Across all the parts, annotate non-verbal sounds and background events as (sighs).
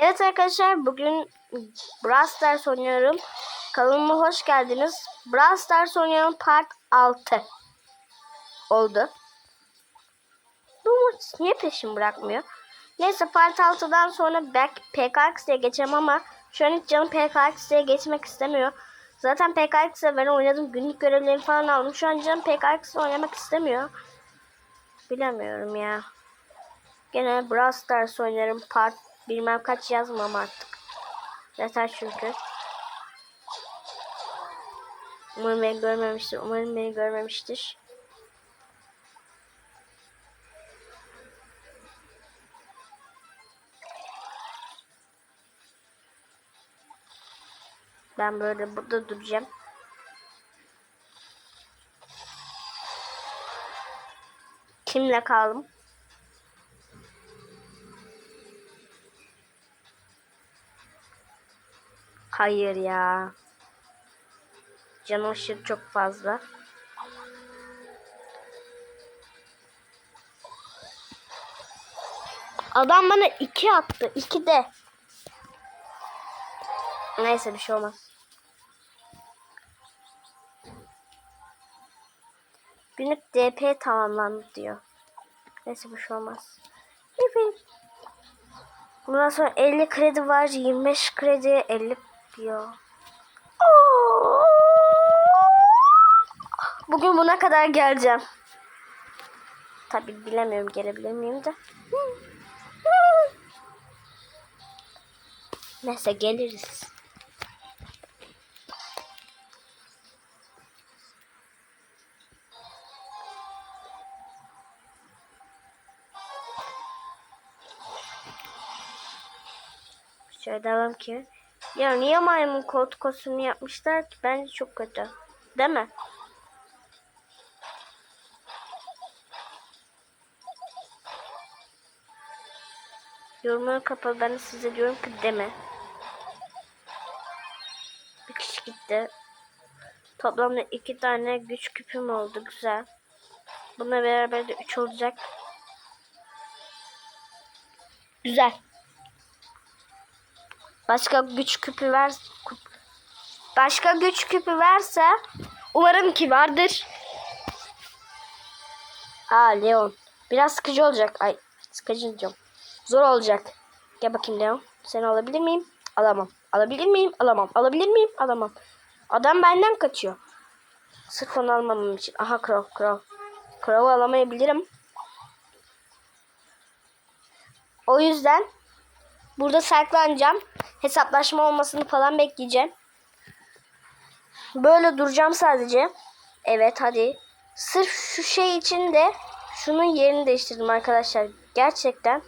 Evet arkadaşlar bugün Brawl Stars oynuyorum. Kanalıma hoş geldiniz. Brawl Stars oynuyorum part 6 oldu. Bu maç niye peşim bırakmıyor? Neyse part 6'dan sonra back PKX'ye geçeceğim ama şu an hiç canım PKX'ye geçmek istemiyor. Zaten PKX'e ben oynadım. Günlük görevleri falan aldım. Şu an canım PKX'e oynamak istemiyor. Bilemiyorum ya. Gene Brawl Stars oynarım. Part bilmem kaç yazmam artık. Yeter çünkü. Umarım beni görmemiştir. Umarım beni görmemiştir. Ben böyle burada duracağım. Kimle kaldım? Hayır ya. Canım aşırı çok fazla. Adam bana iki attı. iki de. Neyse bir şey olmaz. Günlük DP tamamlandı diyor. Neyse bir şey olmaz. Evet. Bundan sonra 50 kredi var. 25 kredi 50 diyor. Bugün buna kadar geleceğim. Tabi bilemiyorum gelebilir miyim de. Neyse geliriz. Şöyle devam ki. Ya niye maymun kot kostümü yapmışlar ki? Bence çok kötü. Değil mi? Yorumları kapalı. Ben de size diyorum ki deme. Bir kişi gitti. Toplamda iki tane güç küpüm oldu. Güzel. Bununla beraber de üç olacak. Güzel. Başka güç küpü ver. Başka güç küpü verse umarım ki vardır. Aa Leon. Biraz sıkıcı olacak. Ay sıkıcı diyeceğim. Zor olacak. Gel bakayım Leon. Seni alabilir miyim? Alamam. Alabilir miyim? Alamam. Alabilir miyim? Alamam. Adam benden kaçıyor. Sırf onu almamam için. Aha Crow. Crow. Crow'u alamayabilirim. O yüzden burada saklanacağım. Hesaplaşma olmasını falan bekleyeceğim. Böyle duracağım sadece. Evet hadi. Sırf şu şey için de şunun yerini değiştirdim arkadaşlar. Gerçekten.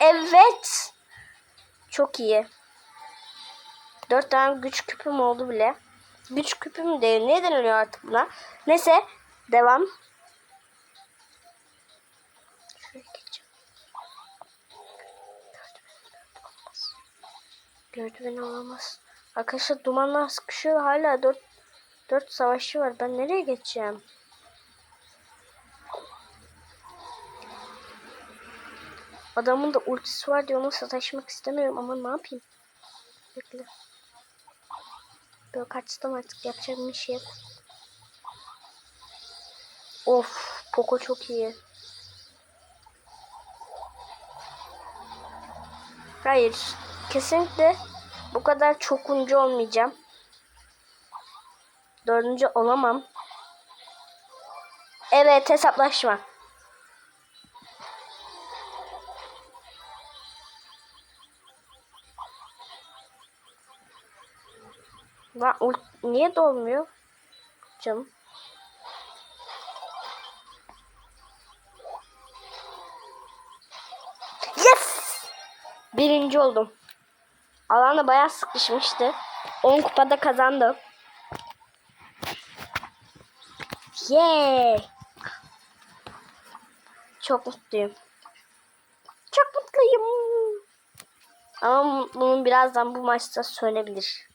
Evet. Çok iyi. Dört tane güç küpüm oldu bile. Güç küpüm değil. Ne deniliyor artık buna? Neyse. Devam. Beni olamaz. Arkadaşlar dumanlar sıkışıyor. Hala dört, dört savaşçı var. Ben nereye geçeceğim? Adamın da ultisi var diye ona sataşmak istemiyorum ama ne yapayım? Bekle. Böyle kaçtım artık yapacak bir şey yok. Of Poco çok iyi. Hayır. Kesinlikle bu kadar çokuncu olmayacağım. Dördüncü olamam. Evet hesaplaşma. Lan niye dolmuyor? Canım. Yes! Birinci oldum. Alanda bayağı sıkışmıştı. 10 kupada kazandım. Yeah! Çok mutluyum. Çok mutluyum. Ama bunu birazdan bu maçta söyleyebilir.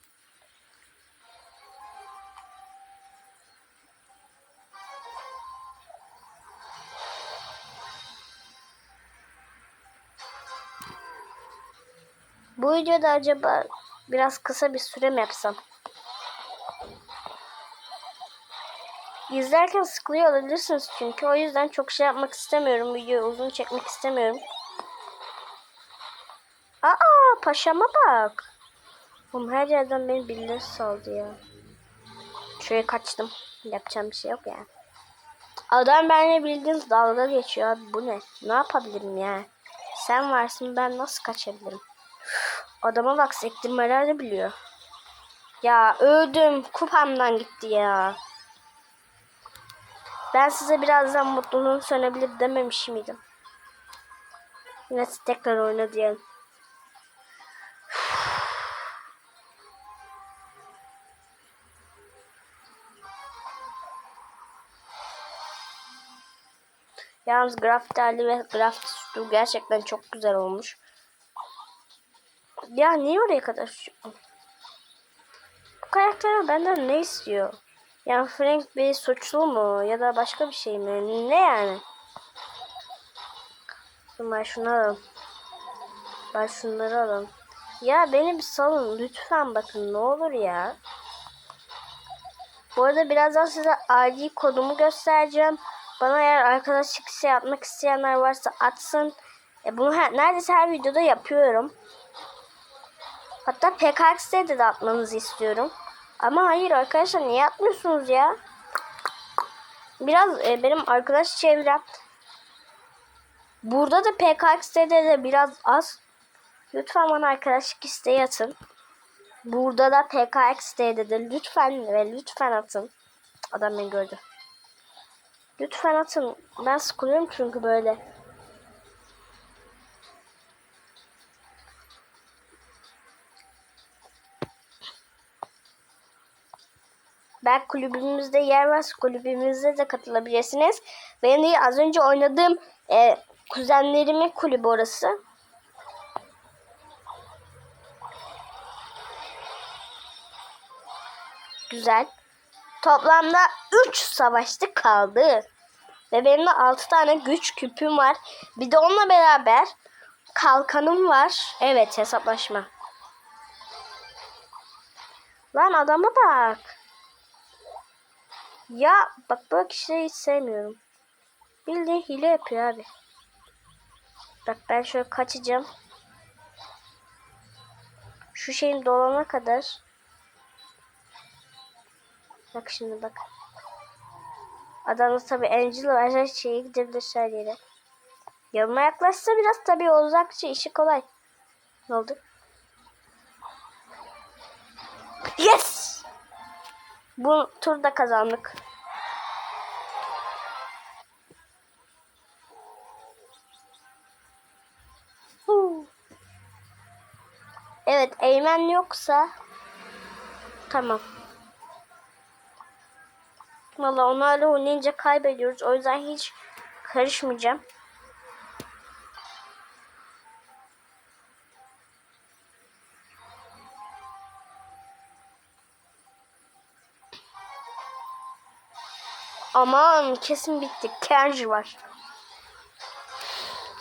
Bu videoda acaba biraz kısa bir süre mi yapsam? İzlerken sıkılıyor olabilirsiniz çünkü o yüzden çok şey yapmak istemiyorum. Videoyu uzun çekmek istemiyorum. Aa paşama bak. Oğlum her yerden beni birileri saldı ya. Şuraya kaçtım. Yapacağım bir şey yok ya. Adam benimle bildiğiniz dalga geçiyor abi. Bu ne? Ne yapabilirim ya? Sen varsın ben nasıl kaçabilirim? Adama bak sektirmeler biliyor. Ya öldüm. Kupamdan gitti ya. Ben size birazdan mutluluğun sönebilir dememiş miydim? Yine tekrar oyna diyelim. (sighs) Yalnız grafiti hali ve grafiti sütü gerçekten çok güzel olmuş. Ya niye oraya kadar şu- Bu karakter benden ne istiyor? Yani Frank bir suçlu mu ya da başka bir şey mi? Ne yani? Ben şunu alalım. Ben şunları alalım. Ya beni bir salın lütfen bakın ne olur ya. Bu arada birazdan size ID kodumu göstereceğim. Bana eğer arkadaşlık şey yapmak isteyenler varsa atsın. E bunu her, neredeyse her videoda yapıyorum. Hatta PKX'de de atmanızı istiyorum. Ama hayır arkadaşlar niye atmıyorsunuz ya? Biraz e, benim arkadaş çevrem burada da PKX'de de biraz az. Lütfen bana arkadaşlık isteği atın. Burada da PKX'de de lütfen ve lütfen atın. Adam beni gördü. Lütfen atın. Ben sıkılıyorum çünkü böyle. Ben kulübümüzde yer varsa kulübümüzde de katılabilirsiniz. Benim de az önce oynadığım e, kuzenlerimin kulübü orası. Güzel. Toplamda 3 savaşta kaldı. Ve benim de 6 tane güç küpüm var. Bir de onunla beraber kalkanım var. Evet hesaplaşma. Lan adama bak. Ya bak böyle kişileri hiç sevmiyorum. Bildiğin hile yapıyor abi. Bak ben şöyle kaçacağım. Şu şeyin dolana kadar. Bak şimdi bak. Adamda tabi Angel var her şeye gidebilir her. Yanıma yaklaşsa biraz tabi uzakça işi kolay. Ne oldu? Yes! Bu turda kazandık. Evet, Eymen yoksa tamam. Valla onlarla oynayınca kaybediyoruz. O yüzden hiç karışmayacağım. Aman kesin bitti. Kenji var.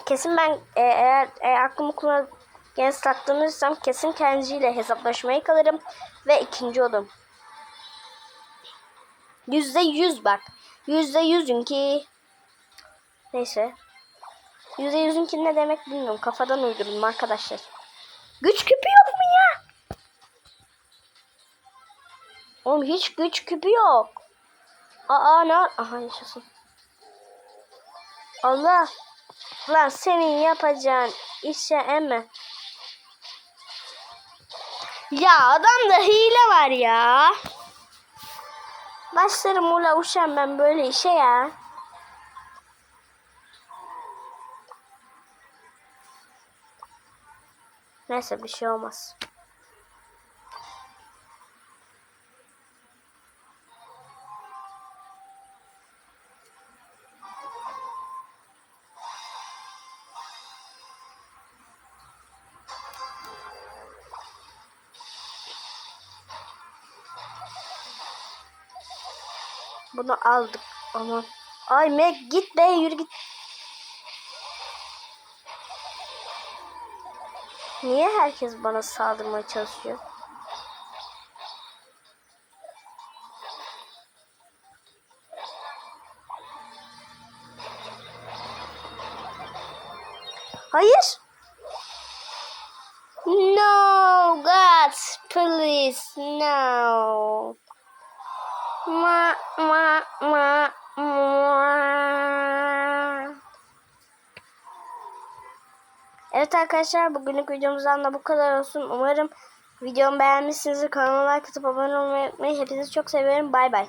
Kesin ben e, eğer e, aklımı kullan gene saklanırsam kesin Kenji ile hesaplaşmaya kalırım ve ikinci olurum. Yüzde yüz bak. Yüzde yüzün ki. Neyse. Yüzde yüzün ki ne demek bilmiyorum. Kafadan uydurdum arkadaşlar. Güç küpü yok mu ya? Oğlum hiç güç küpü yok. Aa ne? Aha yaşasın. Allah. Lan senin yapacağın işe emme. Ya adamda hile var ya. Başlarım ula uşan ben böyle işe ya. Neyse bir şey olmaz. Bunu aldık ama. Ay Meg git be yürü git. Niye herkes bana saldırmaya çalışıyor? Hayır. No, God, please, no. Ma, ma, ma, ma. Evet arkadaşlar bugünlük videomuzdan da bu kadar olsun. Umarım videomu beğenmişsinizdir. Kanalıma like atıp abone olmayı unutmayın. Hepinizi çok seviyorum. Bay bay.